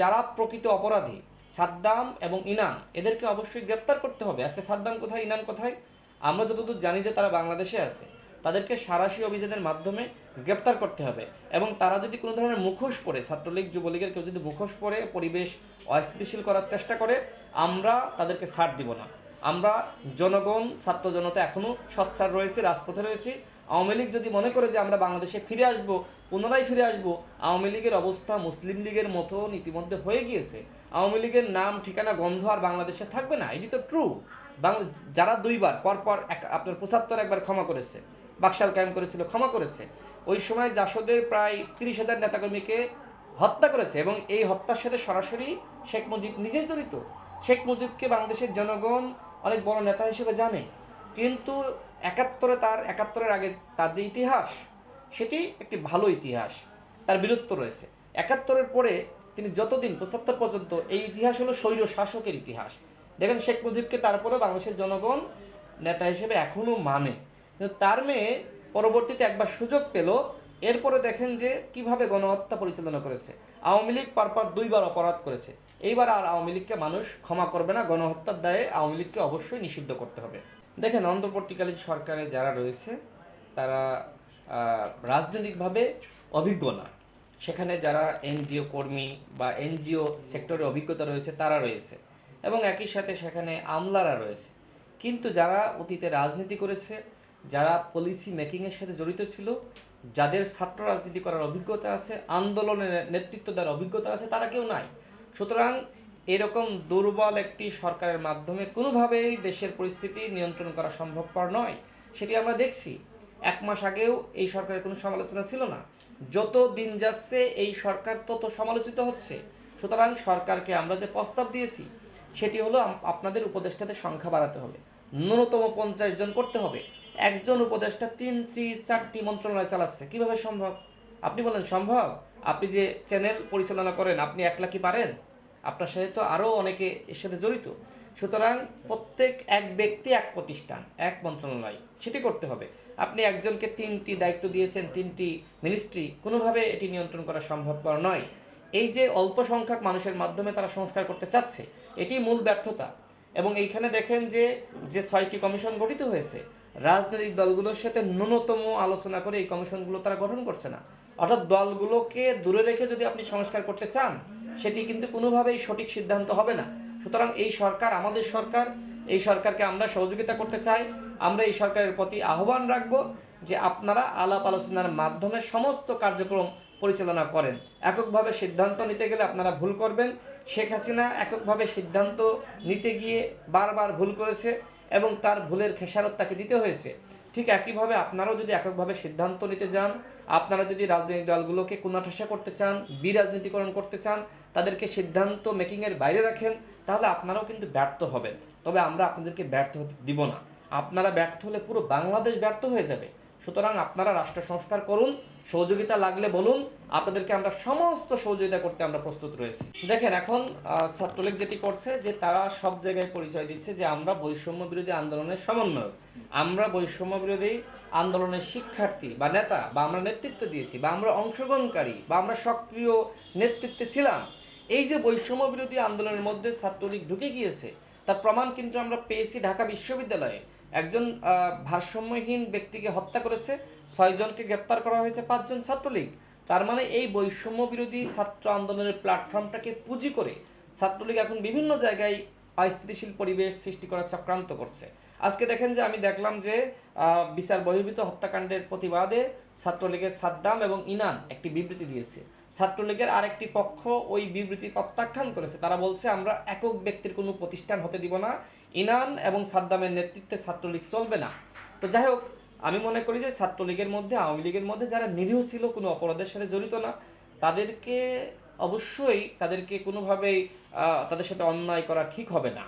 যারা প্রকৃত অপরাধী, সাদ্দাম এবং ইনান এদেরকে অবশ্যই গ্রেপ্তার করতে হবে। আজকে সাদ্দাম কোথায় ইনান কোথায়? আমরা যতদূর জানি যে তারা বাংলাদেশে আছে। তাদেরকে সারাশি অভিযানের মাধ্যমে গ্রেপ্তার করতে হবে এবং তারা যদি কোনো ধরনের মুখোশ পরে, ছাত্রলীগ, যুবলীগের কেউ যদি মুখোশ পরে পরিবেশ অস্থিতিশীল করার চেষ্টা করে, আমরা তাদেরকে ছাড় দিব না। আমরা জনগণ, ছাত্র জনতা এখনও সচ্ছার রয়েছে, রাজপথে রয়েছি। আওয়ামী লীগ যদি মনে করে যে আমরা বাংলাদেশে ফিরে আসব, পুনরায় ফিরে আসব, আওয়ামী লীগের অবস্থা মুসলিম লীগের মতো ইতিমধ্যে হয়ে গিয়েছে। আওয়ামী লীগের নাম, ঠিকানা, গন্ধ আর বাংলাদেশে থাকবে না, এটি তো ট্রু যারা দুইবার, পরপর এক, আপনার পঁচাত্তর একবার ক্ষমা করেছে, বাকশাল কায়েম করেছিল, ক্ষমা করেছে। ওই সময় জাসদের প্রায় তিরিশ হাজার নেতাকর্মীকে হত্যা করেছে এবং এই হত্যার সাথে সরাসরি শেখ মুজিব নিজেই জড়িত। শেখ মুজিবকে বাংলাদেশের জনগণ অনেক বড় নেতা হিসেবে জানে। কিন্তু একাত্তরে তার, একাত্তরের আগে তার যে ইতিহাস, সেটি একটি ভালো ইতিহাস, তার বীরত্ব রয়েছে। একাত্তরের পরে তিনি যতদিন পঁচাত্তর পর্যন্ত এই ইতিহাস হলো স্বৈর শাসকের ইতিহাস। দেখেন শেখ মুজিবকে তারপরে বাংলাদেশের জনগণ নেতা হিসেবে এখনও মানে। কিন্তু তার মেয়ে পরবর্তীতে একবার সুযোগ পেল, এরপরে দেখেন যে কীভাবে গণহত্যা পরিচালনা করেছে। আওয়ামী লীগ পরপর দুইবার অপরাধ করেছে। এইবার আর আওয়ামী লীগকে মানুষ ক্ষমা করবে না, গণহত্যার দায়ে আওয়ামী লীগকে অবশ্যই নিষিদ্ধ করতে হবে। দেখেন, অন্তর্বর্তীকালীন সরকারে যারা রয়েছে, তারা রাজনৈতিকভাবে অভিজ্ঞ না। সেখানে যারা এনজিও কর্মী বা এনজিও সেক্টরে অভিজ্ঞতা রয়েছে, তারা রয়েছে। এবং একই সাথে সেখানে আমলারা রয়েছে। কিন্তু যারা অতীতে রাজনীতি করেছে, যারা পলিসি মেকিংয়ের সাথে জড়িত ছিল, যাদের ছাত্র রাজনীতি করার অভিজ্ঞতা আছে, আন্দোলনের নেতৃত্ব দেওয়ার অভিজ্ঞতা আছে, তারা কেউ নাই। সুতরাং এরকম দুর্বল একটি সরকারের মাধ্যমে কোনোভাবেই দেশের পরিস্থিতি নিয়ন্ত্রণ করা সম্ভবপর নয়, সেটি আমরা দেখছি। এক মাস আগেও এই সরকারের কোনো সমালোচনা ছিল না। যত দিন যাচ্ছে, এই সরকার তত সমালোচিত হচ্ছে। সুতরাং সরকারকে আমরা যে প্রস্তাব দিয়েছি, সেটি হলো আপনাদের উপদেষ্টাদের সংখ্যা বাড়াতে হবে। ন্যূনতম পঞ্চাশ জন করতে হবে। একজন উপদেষ্টা তিনটি চারটি মন্ত্রণালয় চালাচ্ছে। কীভাবে সম্ভব? আপনি বলেন, সম্ভব? আপনি যে চ্যানেল পরিচালনা করেন, আপনি একলা কি পারেন? আপনার সাথে তো আরও অনেকে এর সাথে জড়িত। সুতরাং প্রত্যেক এক ব্যক্তি এক প্রতিষ্ঠান, এক মন্ত্রণালয়, সেটি করতে হবে। আপনি একজনকে তিনটি দায়িত্ব দিয়েছেন, তিনটি মিনিস্ট্রি কোনোভাবে এটি নিয়ন্ত্রণ করা সম্ভবপর নয়। এই যে অল্প সংখ্যক মানুষের মাধ্যমে তারা সংস্কার করতে চাচ্ছে, এটি মূল ব্যর্থতা। এবং এইখানে দেখেন যে যে ছয়টি কমিশন গঠিত হয়েছে, রাজনৈতিক দলগুলোর সাথে ন্যূনতম আলোচনা করে এই কমিশনগুলো তারা গঠন করছে না। অর্থাৎ দলগুলোকে দূরে রেখে যদি আপনি সংস্কার করতে চান সেটি কিন্তু কোনোভাবেই সঠিক সিদ্ধান্ত হবে না। সুতরাং এই সরকার, আমাদের সরকার, এই সরকারকে আমরা সহযোগিতা করতে চাই। আমরা এই সরকারের প্রতি আহ্বান রাখব যে আপনারা আলাপ আলোচনার মাধ্যমে সমস্ত কার্যক্রম পরিচালনা করেন। এককভাবে সিদ্ধান্ত নিতে গেলে আপনারা ভুল করবেন। শেখ হাসিনা এককভাবে সিদ্ধান্ত নিতে গিয়ে বারবার ভুল করেছে এবং তার ভুলের খেসারত তাকে দিতে হয়েছে। ঠিক একইভাবে আপনারাও যদি এককভাবে সিদ্ধান্ত নিতে যান, আপনারা যদি রাজনৈতিক দলগুলোকে কোনাঠাসা করতে চান, বিরাজনীতিকরণ করতে চান তাদেরকে সিদ্ধান্ত মেকিংয়ের বাইরে রাখেন, তাহলে আপনারাও কিন্তু ব্যর্থ হবেন। তবে আমরা আপনাদেরকে ব্যর্থ দিব না। আপনারা ব্যর্থ হলে পুরো বাংলাদেশ ব্যর্থ হয়ে যাবে। সুতরাং আপনারা রাষ্ট্র সংস্কার করুন, সহযোগিতা লাগলে বলুন, আপনাদেরকে আমরা সমস্ত সহযোগিতা করতে আমরা প্রস্তুত রয়েছি। দেখেন এখন ছাত্রলীগ যেটি করছে, যে তারা সব জায়গায় পরিচয় দিচ্ছে যে আমরা বৈষম্য বিরোধী আন্দোলনের সমন্বয়ক। আমরা বৈষম্য বিরোধী আন্দোলনের শিক্ষার্থী বা নেতা বা আমরা নেতৃত্ব দিয়েছি বা আমরা অংশগ্রহণকারী বা আমরা সক্রিয় নেতৃত্বে ছিলাম। এই যে বৈষম্য বিরোধী আন্দোলনের মধ্যে ছাত্রলীগ ঢুকে গিয়েছে, তার প্রমাণ কিন্তু আমরা পেয়েছি ঢাকা বিশ্ববিদ্যালয়ে। একজন ভারসাম্যহীন ব্যক্তিকে হত্যা করেছে ছয়জনকে গ্রেপ্তার করা হয়েছে পাঁচজন ছাত্রলীগ। তার মানে এই বৈষম্য বিরোধী ছাত্র আন্দোলনের প্ল্যাটফর্মটাকে পুঁজি করে ছাত্রলীগ এখন বিভিন্ন জায়গায় অস্থিতিশীল পরিবেশ সৃষ্টি করার চক্রান্ত করছে। আজকে দেখেন যে আমি দেখলাম যে বিচার বহির্ভূত হত্যাকাণ্ডের প্রতিবাদে ছাত্রলীগের সাদ্দাম এবং ইনান একটি বিবৃতি দিয়েছে। ছাত্রলীগের আরেকটি পক্ষ ওই বিবৃতি প্রত্যাখ্যান করেছে। তারা বলছে, আমরা একক ব্যক্তির কোনো প্রতিষ্ঠান হতে দিব না। ইনান এবং সাদ্দামের নেতৃত্বে ছাত্রলীগ চলবে না। তো যাই হোক, আমি মনে করি যে ছাত্রলীগের মধ্যে, আওয়ামী লীগের মধ্যে যারা নিরীহ ছিল, কোনো অপরাধের সাথে জড়িত না, তাদেরকে অবশ্যই তাদেরকে কোনোভাবেই তাদের সাথে অন্যায় করা ঠিক হবে না।